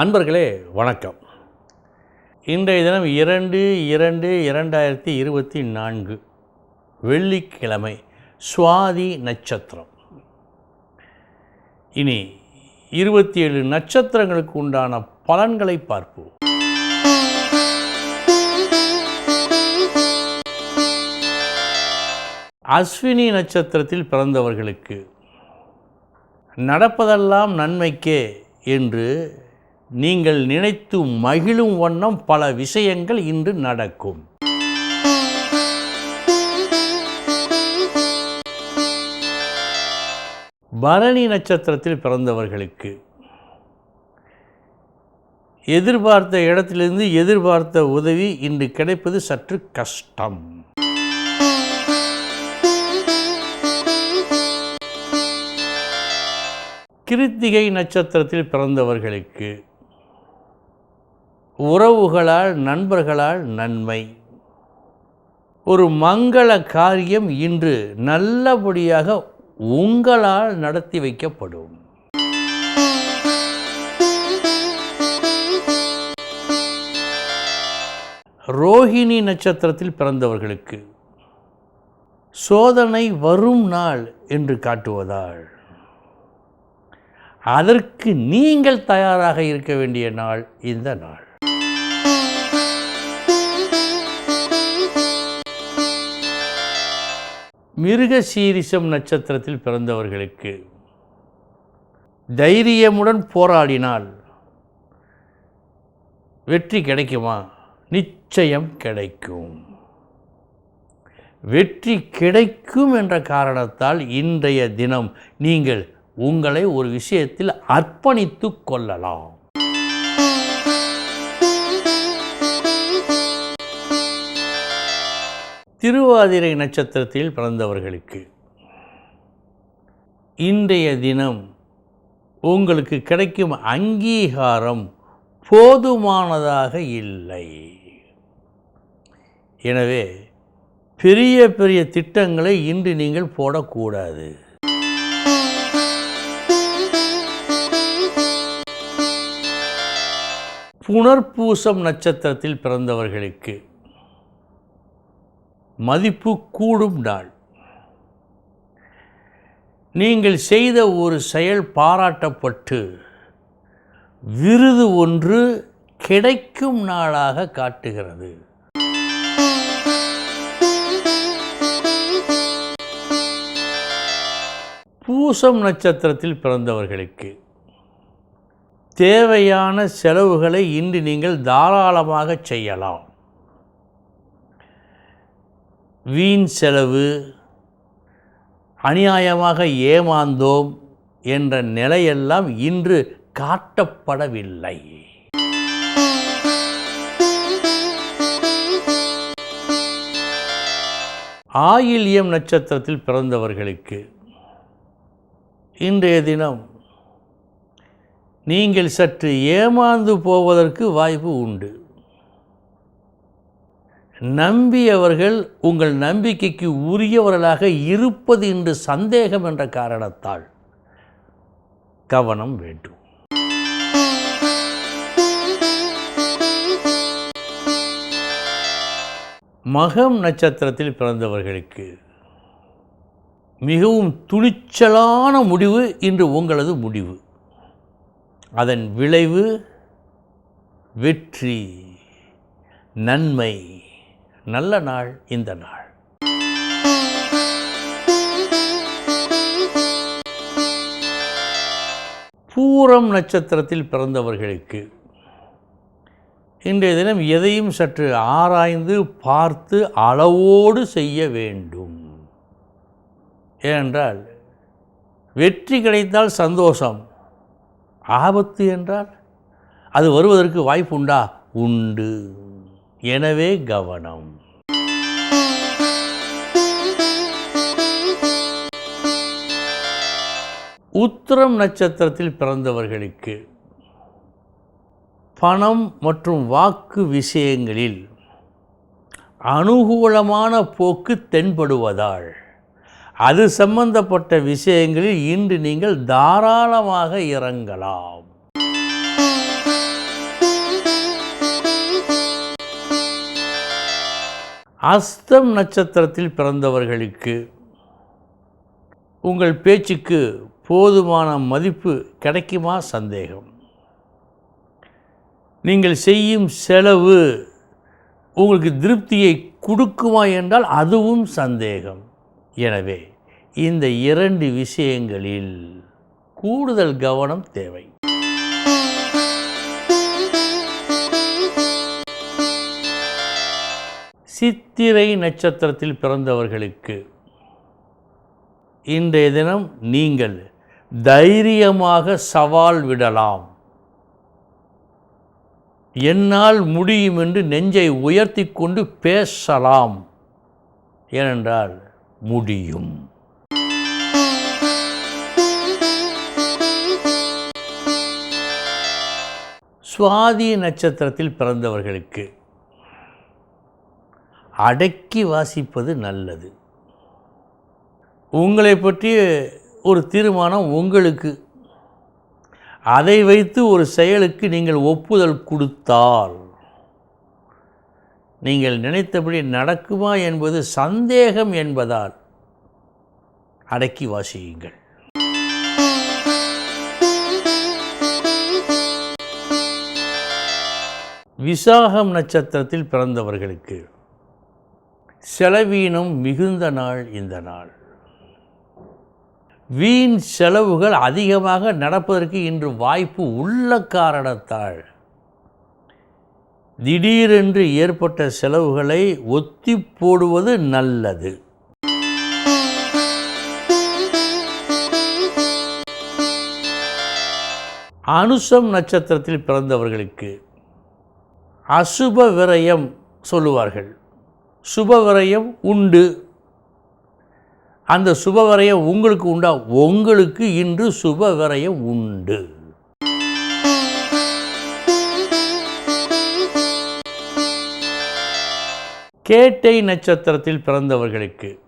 அன்பர்களே வணக்கம். இன்றைய தினம் இரண்டு இரண்டு இரண்டாயிரத்தி இருபத்தி நான்கு வெள்ளிக்கிழமை சுவாதி நட்சத்திரம். இனி இருபத்தி ஏழு நட்சத்திரங்களுக்கு உண்டான பலன்களை பார்ப்போம். அஸ்வினி நட்சத்திரத்தில் பிறந்தவர்களுக்கு நடப்பதெல்லாம் நன்மைக்கே என்று நீங்கள் நினைத்து மகிழும் வண்ணம் பல விஷயங்கள் இன்று நடக்கும். பரணி நட்சத்திரத்தில் பிறந்தவர்களுக்கு எதிர்பார்த்த இடத்திலிருந்து எதிர்பார்த்த உதவி இன்று கிடைப்பது சற்று கஷ்டம். கிருத்திகை நட்சத்திரத்தில் பிறந்தவர்களுக்கு உறவுகளால் நண்பர்களால் நன்மை. ஒரு மங்கள காரியம் இன்று நல்லபடியாக உங்களால் நடத்தி வைக்கப்படும். ரோஹிணி நட்சத்திரத்தில் பிறந்தவர்களுக்கு சோதனை வரும் நாள் என்று காட்டுவதால் அதற்கு நீங்கள் தயாராக இருக்க வேண்டிய நாள் இந்த நாள். மிருகசீரிசம் நட்சத்திரத்தில் பிறந்தவர்களுக்கு தைரியமுடன் போராடினால் வெற்றி கிடைக்குமா? நிச்சயம் கிடைக்கும். வெற்றி கிடைக்கும் என்ற காரணத்தால் இன்றைய தினம் நீங்கள் உங்களை ஒரு விஷயத்தில் அர்ப்பணித்து கொள்ளலாம். திருவாதிரை நட்சத்திரத்தில் பிறந்தவர்களுக்கு இன்றைய தினம் உங்களுக்கு கிடைக்கும் அங்கீகாரம் போதுமானதாக இல்லை. எனவே பெரிய பெரிய திட்டங்களை இன்று நீங்கள் போடக்கூடாது. புனர்பூசம் நட்சத்திரத்தில் பிறந்தவர்களுக்கு மதிப்பு கூடும் நாள். நீங்கள் செய்த ஒரு செயல் பாராட்டப்பட்டு விருது ஒன்று கிடைக்கும் நாளாக காட்டுகிறது. பூசம் நட்சத்திரத்தில் பிறந்தவர்களுக்கு தேவையான செலவுகளை இன்று நீங்கள் தாராளமாக செய்யலாம். வீண் செலவு அநியாயமாக ஏமாந்தோம் என்ற நிலையெல்லாம் இன்று காட்டப்படவில்லை. ஆயில்யம் நட்சத்திரத்தில் பிறந்தவர்களுக்கு இன்றைய தினம் நீங்கள் சற்று ஏமாந்து போவதற்கு வாய்ப்பு உண்டு. நம்பியவர்கள் உங்கள் நம்பிக்கைக்கு உரியவர்களாக இருப்பது என்று சந்தேகம் என்ற காரணத்தால் கவனம் வேண்டும். மகம் நட்சத்திரத்தில் பிறந்தவர்களுக்கு மிகவும் துணிச்சலான முடிவு இன்று உங்களது முடிவு. அதன் விளைவு வெற்றி நன்மை. நல்ல நாள் இந்த நாள். பூரம் நட்சத்திரத்தில் பிறந்தவர்களுக்கு இன்றைய தினம் எதையும் சற்று ஆராய்ந்து பார்த்து அளவோடு செய்ய வேண்டும். ஏனென்றால் வெற்றி கிடைத்தால் சந்தோஷம். ஆபத்து என்றால் அது வருவதற்கு வாய்ப்பு உண்டா உண்டு. எனவே கவனம். உத்திரம் நட்சத்திரத்தில் பிறந்தவர்களுக்கு பணம் மற்றும் வாக்கு விஷயங்களில் அனுகூலமான போக்கு தென்படுவதால் அது சம்பந்தப்பட்ட விஷயங்களில் இன்று நீங்கள் தாராளமாக இறங்கலாம். அஸ்தம் நட்சத்திரத்தில் பிறந்தவர்களுக்கு உங்கள் பேச்சுக்கு போதுமான மதிப்பு கிடைக்குமா? சந்தேகம். நீங்கள் செய்யும் செலவு உங்களுக்கு திருப்தியை கொடுக்குமா என்றால் அதுவும் சந்தேகம். எனவே இந்த இரண்டு விஷயங்களில் கூடுதல் கவனம் தேவை. சித்திரை நட்சத்திரத்தில் பிறந்தவர்களுக்கு இன்றைய தினம் நீங்கள் தைரியமாக சவால் விடலாம். என்னால் முடியும் என்று நெஞ்சை உயர்த்தி கொண்டு பேசலாம். ஏனென்றால் முடியும். சுவாதி நட்சத்திரத்தில் பிறந்தவர்களுக்கு அடக்கி வாசிப்பது நல்லது. உங்களை பற்றிய ஒரு தீர்மானம் உங்களுக்கு. அதை வைத்து ஒரு செயலுக்கு நீங்கள் ஒப்புதல் கொடுத்தால். நீங்கள் நினைத்தபடி நடக்குமா என்பது சந்தேகம் என்பதால் அடக்கி வாசியுங்கள். விசாகம் நட்சத்திரத்தில் பிறந்தவர்களுக்கு செலவீனம் மிகுந்த நாள் இந்த நாள். வீண் செலவுகள் அதிகமாக நடப்பதற்கு இன்று வாய்ப்பு உள்ள காரணத்தால். திடீரென்று ஏற்பட்ட செலவுகளை ஒத்தி போடுவது நல்லது. அனுசம் நட்சத்திரத்தில் பிறந்தவர்களுக்கு அசுப விரயம் சொல்லுவார்கள். சுபவரையம் உண்டு. அந்த சுபவரையம் உங்களுக்கு உண்டா? உங்களுக்கு இன்று சுபவரையம் உண்டு. கேட்டை நட்சத்திரத்தில் பிறந்தவர்களுக்கு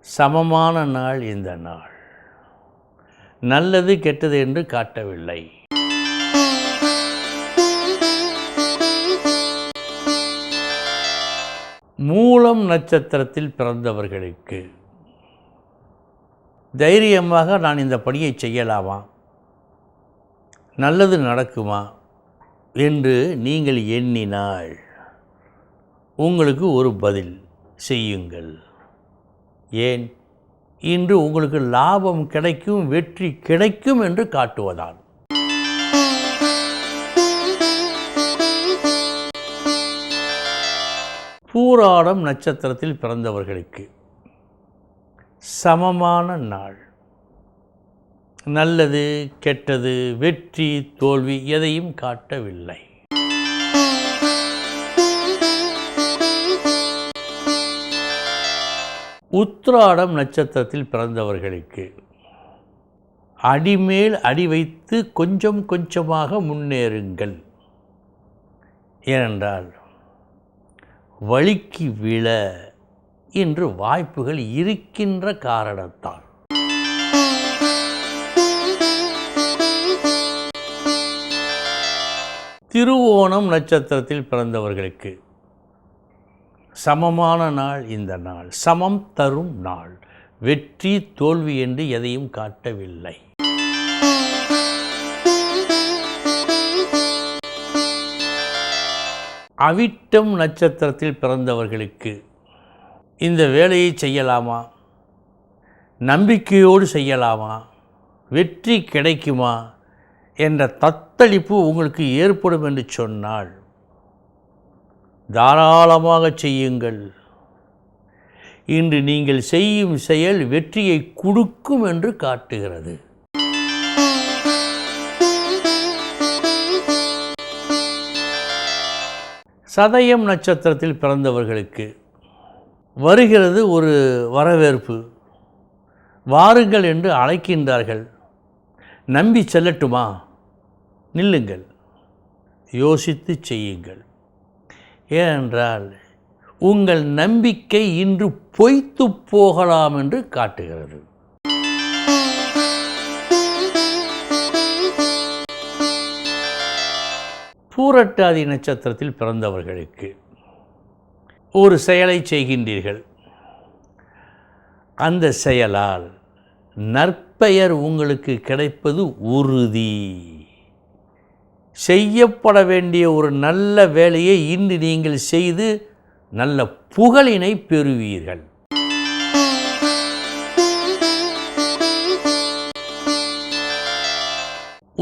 சமமான நாள் இந்த நாள். நல்லது கெட்டது என்று காட்டவில்லை. மூலம் நட்சத்திரத்தில் பிறந்தவர்களுக்கு. தைரியமாக நான் இந்த பணியை செய்யலாமா? நல்லது நடக்குமா? என்று நீங்கள் எண்ணினால் உங்களுக்கு ஒரு பதில் செய்யுங்கள். ஏன்? இன்று உங்களுக்கு லாபம் கிடைக்கும் வெற்றி கிடைக்கும் என்று காட்டுவதால். பூராடம் நட்சத்திரத்தில் பிறந்தவர்களுக்கு சமமான நாள். நல்லது கெட்டது வெற்றி தோல்வி எதையும் காட்டவில்லை. உத்ராடம் நட்சத்திரத்தில் பிறந்தவர்களுக்கு அடிமேல் அடி வைத்து கொஞ்சம் கொஞ்சமாக முன்னேறுங்கள். ஏனென்றால் வழிக்கு விழ என்று வாய்ப்புகள் இருக்கின்ற காரணத்தால். திருவோணம் நட்சத்திரத்தில் பிறந்தவர்களுக்கு சமமான நாள் இந்த நாள். சமம் தரும் நாள். வெற்றி தோல்வி என்று எதையும் காட்டவில்லை. அவிட்டம் நட்சத்திரத்தில் பிறந்தவர்களுக்கு இந்த வேலையை செய்யலாமா? நம்பிக்கையோடு செய்யலாமா? வெற்றி கிடைக்குமா? என்ற தத்தளிப்பு உங்களுக்கு ஏற்படும் என்று சொன்னால் தாராளமாக செய்யுங்கள். இன்று நீங்கள் செய்யும் செயல் வெற்றியை கொடுக்கும் என்று காட்டுகிறது. சதயம் நட்சத்திரத்தில் பிறந்தவர்களுக்கு வருகிறது ஒரு வரவேற்பு. வாருங்கள் என்று அழைக்கின்றார்கள். நம்பி செல்லட்டுமா? நில்லுங்கள். யோசித்து செய்யுங்கள். ஏனென்றால் உங்கள் நம்பிக்கை இன்று பொய்த்து போகலாம் என்று காட்டுகிறது. பூரட்டாதி நட்சத்திரத்தில் பிறந்தவர்களுக்கு ஒரு செயலை செய்கின்றீர்கள். அந்த செயலால் நற்பெயர் உங்களுக்கு கிடைப்பது உறுதி. செய்யப்பட வேண்டிய ஒரு நல்ல வேலையை இன்று நீங்கள் செய்து நல்ல புகழினை பெறுவீர்கள்.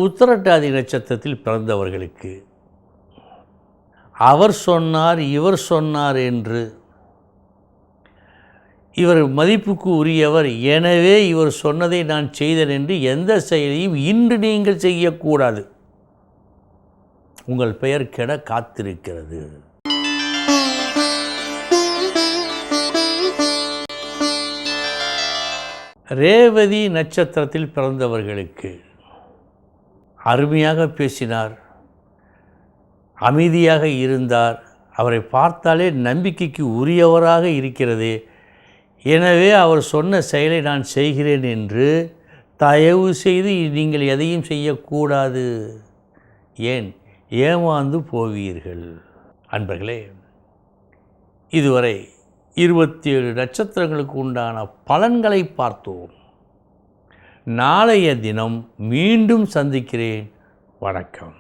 உத்தரட்டாதி நட்சத்திரத்தில் பிறந்தவர்களுக்கு அவர் சொன்னார் இவர் சொன்னார் என்று. இவர் மதிப்புக்கு உரியவர். எனவே இவர் சொன்னதை நான் செய்தேன் என்று எந்த செயலையும் இன்று நீங்கள் செய்யக்கூடாது. உங்கள் பெயர் கெட காத்திருக்கிறது. ரேவதி நட்சத்திரத்தில் பிறந்தவர்களுக்கு அருமையாக பேசினார். அமைதியாக இருந்தார். அவரை பார்த்தாலே நம்பிக்கைக்கு உரியவராக இருக்கிறது. எனவே அவர் சொன்ன செயலை நான் செய்கிறேன் என்று தயவு செய்து நீங்கள் எதையும் செய்யக்கூடாது. ஏன்? ஏமாந்து போவீர்கள். அன்பர்களே இதுவரை இருபத்தி ஏழு நட்சத்திரங்களுக்கு உண்டான பலன்களை பார்த்தோம். நாளைய தினம் மீண்டும் சந்திக்கிறேன். வணக்கம்.